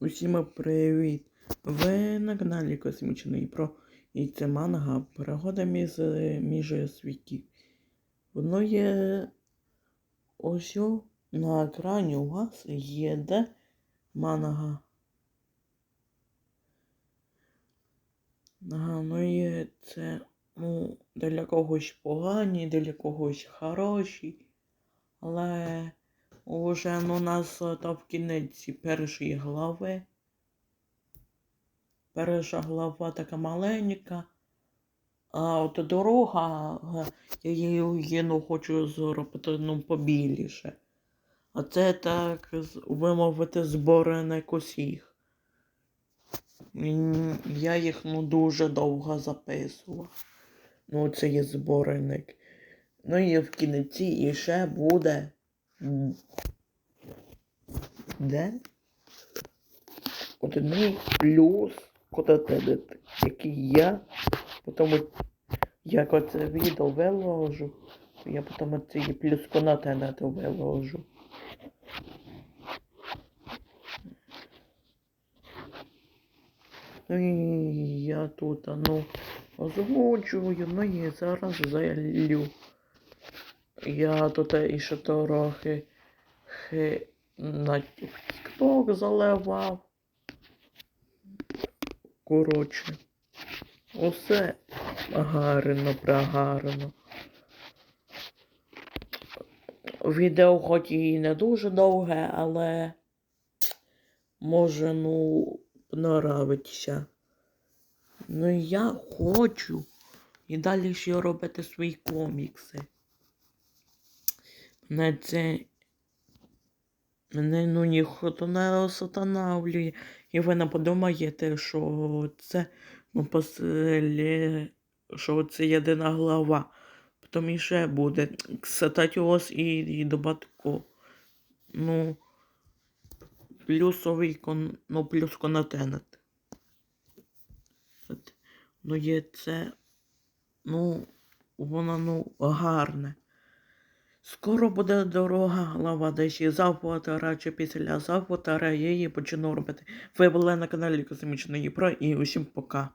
Усім привіт! Ви на каналі Космічний Про і це манга Перегода між, між світів. Воно є ось на екрані у вас є де манга. Ага, ну є це ну, для когось погані, для когось хороші. Але уже ну, у нас е, та в кінець першої глави. Перша глава така маленька. А от дорога, е, я її ну, хочу зробити ну, побіліше. А це так вимовити збореник усіх. М, Я їх ну, дуже довго записував. Ну, це є зборник. Ну і в кінці іще буде. М, Де? Один плюс контент, який я потім, як оце відео виложу, я потім цей плюс контент виложу. Ну і я тут, ну, озвучую, ну і зараз залю. Я тут іще трохи хи, на TikTok заливав. Коротше, усе гарно, прагарно. Відео хоч і не дуже довге, але може, ну, понравиться. Ну я хочу і далі ще робити свої комікси. Мене це. Мене ну ніхто не останавлює. І ви не подумаєте, що це ну, послі, що це єдина глава. Потім ще буде. Кстати, ось і, і добавку. Ну, плюсовий кон, ну, плюс контент. Ну, є це. Ну, воно ну гарне. Скоро буде дорога глава, дещі. завтра чи після завтра я її почну робити. Ви були на каналі Космічної Про і усім пока.